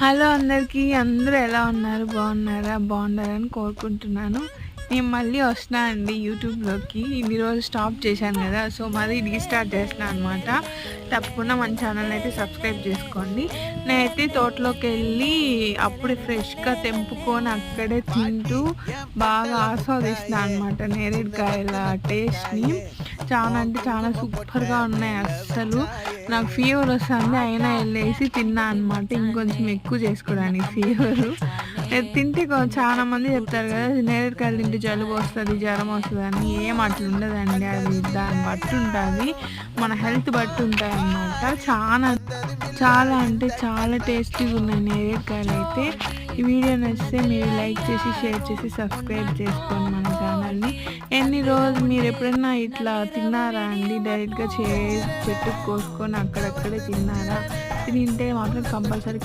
Hello అందరికీ అందరూ ఎలా ఉన్నారు? బాగున్నారా? బాగున్నారని కోరుకుంటున్నాను. నేను మళ్ళీ వస్తున్నా అండి యూట్యూబ్లోకి. ఇన్ని రోజు స్టాప్ చేశాను కదా సో మళ్ళీ రీస్టార్ట్ చేస్తున్నాను అనమాట తప్పకుండా మన ఛానల్ అయితే సబ్స్క్రైబ్ చేసుకోండి. నేనైతే తోటలోకి వెళ్ళి అప్పుడే ఫ్రెష్గా తెంపుకొని అక్కడే తింటూ బాగా ఆస్వాదిస్తున్నాను అనమాట నేరేడుకాయల టేస్ట్ని. చాలా అంటే చాలా సూపర్గా ఉన్నాయి అస్సలు. నాకు ఫీవర్ వస్తుంది అయినా వెళ్ళేసి తిన్నా అనమాట ఇంకొంచెం ఎక్కువ చేసుకోవడానికి ఫీవర్ తింటే చాలా మంది చెప్తారు కదా నేరేడుకాయలు తింటే జలుబు వస్తుంది జ్వరం వస్తుంది అని. ఏం అట్లా ఉండదండి అది దాన్ని బట్టి ఉంటుంది మన హెల్త్ బట్టి ఉంటాయి అన్నమాట. చాలా చాలా అంటే చాలా టేస్టీగా ఉన్నాయి నేరేడుకాయలు అయితే ఈ వీడియో నచ్చితే మీరు లైక్ చేసి షేర్ చేసి సబ్స్క్రైబ్ చేసుకోండి మన ఛానల్. రోజు మీరు ఎప్పుడైనా ఇట్లా తిన్నారా అండి? డైరెక్ట్గా చే చెట్టు కోసుకొని అక్కడక్కడే తిన్నారా? తింటే మాత్రం కంపల్సరీ